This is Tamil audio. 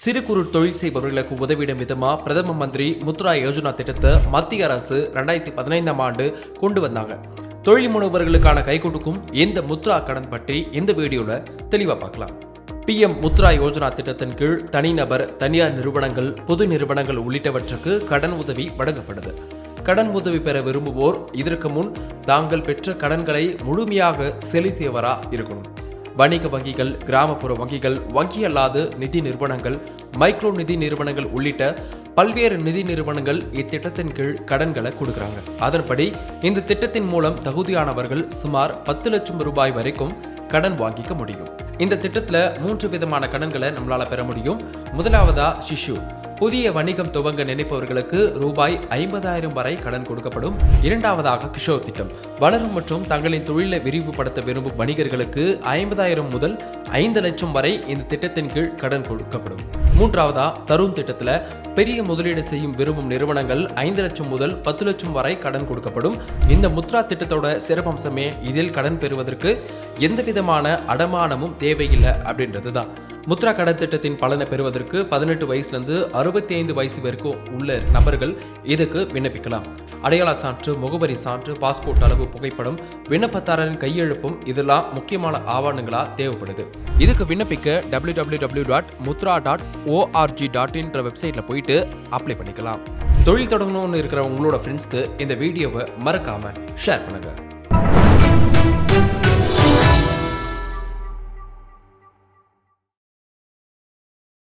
சிறு குறு தொழில் செய்பவர்களுக்கு உதவிடும் விதமாக பிரதம மந்திரி முத்ரா யோஜனா திட்டத்தை மத்திய அரசு ரெண்டாயிரத்தி பதினைந்தாம் ஆண்டு கொண்டு வந்தாங்க. தொழில் முனைவர்களுக்கான கை கொடுக்கும் இந்த முத்ரா கடன் பற்றி இந்த வீடியோவில் தெளிவாக பார்க்கலாம். பிஎம் முத்ரா யோஜனா திட்டத்தின் கீழ் தனிநபர் தனியார் நிறுவனங்கள் பொது நிறுவனங்கள் உள்ளிட்டவற்றுக்கு கடன் உதவி வழங்கப்படுது. கடன் உதவி பெற விரும்புவோர் இதற்கு முன் தாங்கள் பெற்ற கடன்களை முழுமையாக செலுத்தியவரா இருக்கணும். வணிக வங்கிகள் கிராமப்புற வங்கிகள் வங்கி அல்லாத நிதி நிறுவனங்கள் மைக்ரோ நிதி நிறுவனங்கள் உள்ளிட்ட பல்வேறு நிதி நிறுவனங்கள் இத்திட்டத்தின் கீழ் கடன்களை கொடுக்குறாங்க. அதன்படி இந்த திட்டத்தின் மூலம் தகுதியானவர்கள் சுமார் பத்து லட்சம் ரூபாய் வரைக்கும் கடன் வாங்கிக்க முடியும். இந்த திட்டத்தில் மூன்று விதமான கடன்களை நம்மளால் பெற முடியும். முதலாவதா சிஷு. புதிய வணிகம் துவங்க நினைப்பவர்களுக்கு ரூபாய் ஐம்பதாயிரம் வரை கடன் கொடுக்கப்படும் இரண்டாவதாக கிஷோர் திட்டம். வளரும் மற்றும் தங்களின் தொழிலை விரிவுபடுத்த விரும்பும் வணிகர்களுக்கு ஐம்பதாயிரம் முதல் ஐந்து லட்சம் வரை இந்த திட்டத்தின் கீழ் கடன் கொடுக்கப்படும். மூன்றாவதா தருண் திட்டத்தில் பெரிய முதலீடு செய்யும் விரும்பும் நிறுவனங்கள் ஐந்து லட்சம் முதல் பத்து லட்சம் வரை கடன் கொடுக்கப்படும். இந்த முத்ரா திட்டத்தோட சிறப்பம்சமே இதில் கடன் பெறுவதற்கு எந்த விதமான அடமானமும் தேவையில்லை அப்படின்றது தான் முத்ரா கடன் திட்டத்தின் பலனை பெறுவதற்கு பதினெட்டு வயசுலேருந்து அறுபத்தி ஐந்து வயசு வரைக்கும் உள்ள நபர்கள் இதுக்கு விண்ணப்பிக்கலாம். அடையாள சான்று முகவரி சான்று பாஸ்போர்ட் அளவு புகைப்படம் விண்ணப்பதாரரின் கையெழுப்பும் இதெல்லாம் முக்கியமான ஆவணங்களா தேவைப்படுது. இதுக்கு விண்ணப்பிக்க W W W dot Mudra dot O R G dot என்ற வெப்சைட்ல போயிட்டு அப்ளை பண்ணிக்கலாம். தொழில் தொடங்கணும்னு இருக்கிற உங்களோட ஃப்ரெண்ட்ஸ்க்கு இந்த வீடியோவை மறக்காம ஷேர் பண்ணுங்கள்